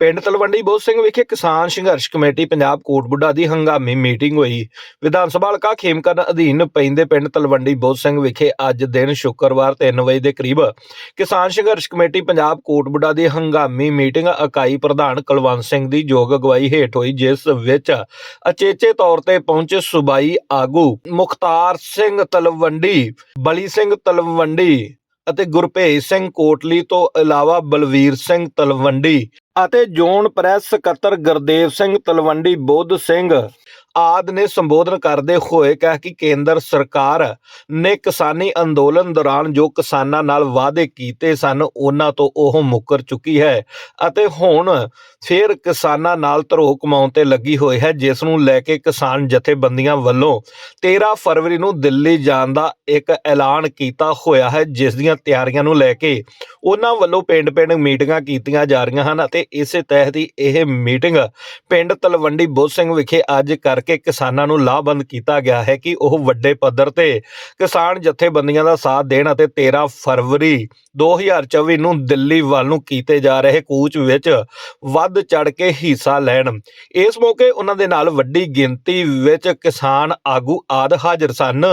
ਪਿੰਡ ਤਲਵੰਡੀ ਬੋਧ ਸਿੰਘ ਵਿਖੇ ਕਿਸਾਨ ਸੰਘਰਸ਼ ਕਮੇਟੀ ਪੰਜਾਬ ਕੋਟਬੁੱਢਾ ਦੀ ਹੰਗਾਮੀ ਮੀਟਿੰਗ ਹੋਈ। ਵਿਧਾਨ ਸਭਾ ਹਲਕਾ ਖੇਮਕਰਨ ਅਧੀਨ ਪੈਂਦੇ ਪਿੰਡ ਤਲਵੰਡੀ ਬੋਧ ਸਿੰਘ ਵਿਖੇ ਅੱਜ ਦਿਨ ਸ਼ੁੱਕਰਵਾਰ 3 ਵਜੇ ਦੇ ਕਰੀਬ ਕਿਸਾਨ ਸੰਘਰਸ਼ ਕਮੇਟੀ ਪੰਜਾਬ ਕੋਟਬੁੱਢਾ ਦੀ ਹੰਗਾਮੀ ਮੀਟਿੰਗ ਇਕਾਈ ਪ੍ਰਧਾਨ ਕੁਲਵੰਤ ਸਿੰਘ ਦੀ ਯੋਗ ਅਗਵਾਈ ਹੇਠ ਹੋਈ, ਜਿਸ ਵਿੱਚ ਅਚੇਚੇ ਤੌਰ ਤੇ ਪਹੁੰਚੇ ਸੁਬਾਈ ਆਗੂ ਮੁਖਤਾਰ ਸਿੰਘ ਤਲਵੰਡੀ, ਬਲੀ ਸਿੰਘ ਤਲਵੰਡੀ ਅਤੇ ਗੁਰਭੇਜ ਸਿੰਘ ਕੋਟਲੀ ਤੋਂ ਇਲਾਵਾ ਬਲਵੀਰ ਸਿੰਘ ਤਲਵੰਡੀ ਅਤੇ ਜ਼ੋਨ ਪ੍ਰੈਸ ਸਕੱਤਰ ਗੁਰਦੇਵ ਸਿੰਘ ਤਲਵੰਡੀ ਬੁੱਧ ਸਿੰਘ ਆਦ ਨੇ ਸੰਬੋਧਨ ਕਰਦੇ ਹੋਏ ਕਿਹਾ ਕਿ ਕੇਂਦਰ ਸਰਕਾਰ ਨੇ ਕਿਸਾਨੀ ਅੰਦੋਲਨ ਦੌਰਾਨ ਜੋ ਕਿਸਾਨਾਂ ਨਾਲ ਵਾਅਦੇ ਕੀਤੇ ਸਨ, ਉਹਨਾਂ ਤੋਂ ਉਹ ਮੁੱਕਰ ਚੁੱਕੀ ਹੈ ਅਤੇ ਹੁਣ ਫਿਰ ਕਿਸਾਨਾਂ ਨਾਲ ਧਰੋਹ ਕਮਾਉਣ ਤੇ ਲੱਗੀ ਹੋਈ ਹੈ, ਜਿਸ ਨੂੰ ਲੈ ਕੇ ਕਿਸਾਨ ਜਥੇਬੰਦੀਆਂ ਵੱਲੋਂ 13 ਫਰਵਰੀ ਨੂੰ ਦਿੱਲੀ ਜਾਣ ਦਾ ਇੱਕ ਐਲਾਨ ਕੀਤਾ ਹੋਇਆ ਹੈ, ਜਿਸ ਦੀਆਂ ਤਿਆਰੀਆਂ ਨੂੰ ਲੈ ਕੇ ਉਹਨਾਂ ਵੱਲੋਂ ਪਿੰਡ-ਪਿੰਡ ਮੀਟਿੰਗਾਂ ਕੀਤੀਆਂ ਜਾ ਰਹੀਆਂ ਹਨ ਅਤੇ ਇਸੇ ਤਹਿਤ ਹੀ ਇਹ ਮੀਟਿੰਗ ਪਿੰਡ ਤਲਵੰਡੀ ਬੁੱਧ ਸਿੰਘ ਵਿਖੇ ਅੱਜ ਕਰ ਕਰਕੇ ਕਿਸਾਨਾਂ ਨੂੰ ਲਾਭਬੰਦ ਕੀਤਾ ਗਿਆ ਹੈ ਕਿ ਉਹ ਵੱਡੇ ਪੱਧਰ ਤੇ ਕਿਸਾਨ ਜਥੇਬੰਦੀਆਂ ਦਾ ਸਾਥ ਦੇਣ ਅਤੇ 13 ਫਰਵਰੀ 2024 ਨੂੰ ਦਿੱਲੀ ਵੱਲ ਨੂੰ ਕੀਤੇ ਜਾ ਰਹੇ ਕੂਚ ਵਿੱਚ ਵੱਧ ਚੜ ਕੇ ਹਿੱਸਾ ਲੈਣ। ਇਸ ਮੌਕੇ ਉਹਨਾਂ ਦੇ ਨਾਲ ਵੱਡੀ ਗਿਣਤੀ ਵਿੱਚ ਕਿਸਾਨ ਆਗੂ ਆਦ ਹਾਜ਼ਰ ਸਨ।